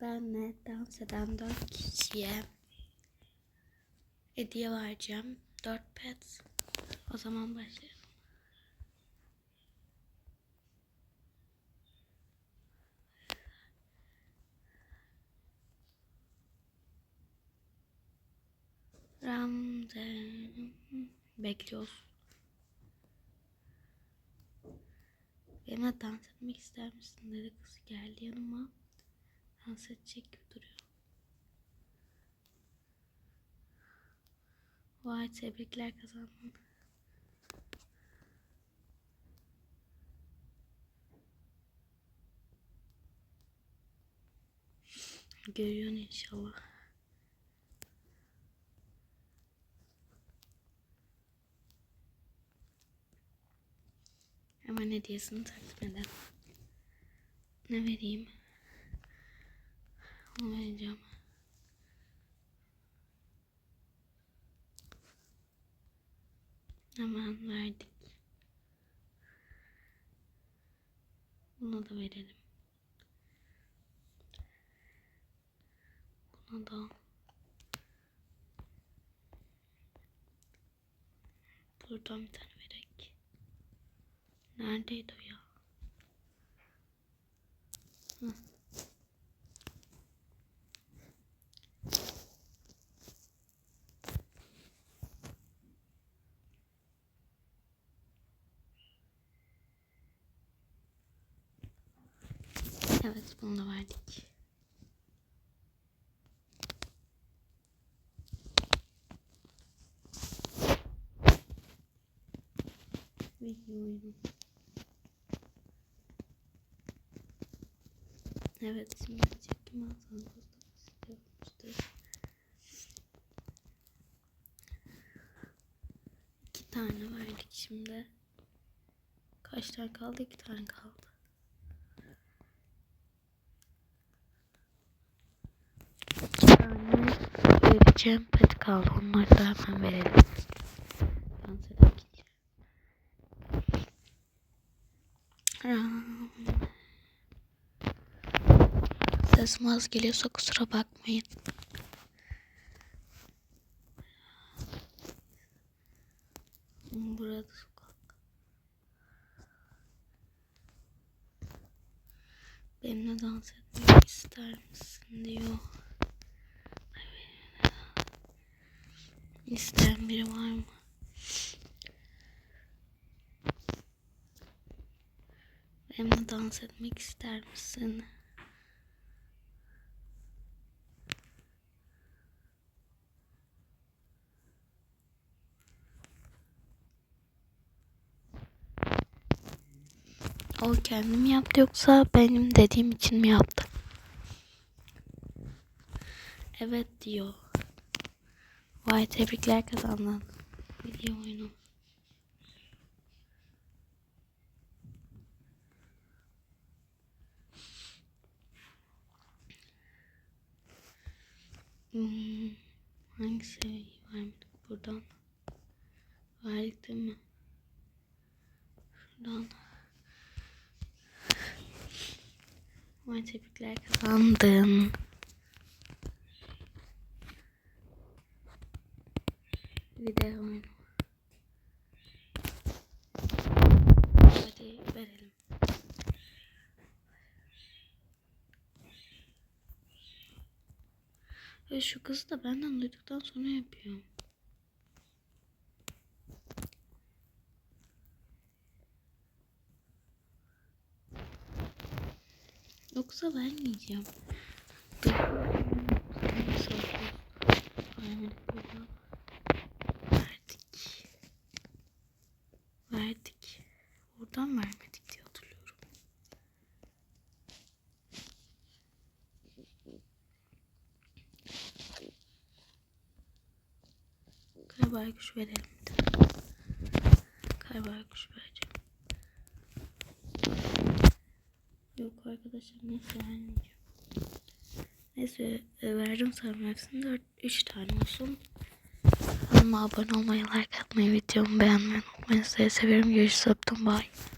benle dans eden dört kişiye hediye vereceğim. Dört pet. O zaman başlayalım. Ramde bekliyoruz. Benimle dans etmek ister misin dedi kız geldi yanıma. Dans edecek gibi duruyor. Vay tebrikler kazandın. Görüyorsun inşallah. Hemen hediyesini takdim edelim. Ne vereyim? Vereceğim. Hemen verdik. Buna da verelim. Buna da. Buradan bir tane verek. Neredeydi o ya? Hı. Evet bunu da verdik. Evet şimdi çekim istiyormuştur. İki tane verdik şimdi. Kaç tane kaldı? İki tane kaldı. Tane vereceğim pet kaldı. Onları da hemen verelim. Sesim az geliyorsa kusura bakmayın. Burada. Benimle dans etmek ister misin diyor. İsteyen biri var mı? Benimle dans etmek ister misin? O kendi mi yaptı yoksa benim dediğim için mi yaptı? Evet diyor. Vay tebrikler kazandın. Video oyunu. Hmm, hangisi vermedik buradan? Verdik değil mi? Şuradan. Vay tebrikler kazandın. Oyunu. Hadi verelim. Ve şu kız da benden duyduktan sonra yapıyor. Yoksa vermeyeceğim. Dur. Nasıl oldu? Vermedik burada. Verdik. Verdik. Oradan vermedik diye hatırlıyorum. Kaybay kuş verelim. Kaybay kuş vereceğim. Yok arkadaşlar neyse vermeyeceğim. Neyse e, verdim sanırım hepsini. 4, 3 tane olsun. Kanalıma abone olmayı, like atmayı, videomu beğenmeyi unutmayın. Sizi seviyorum. Görüşürüz. Öptüm. Bye.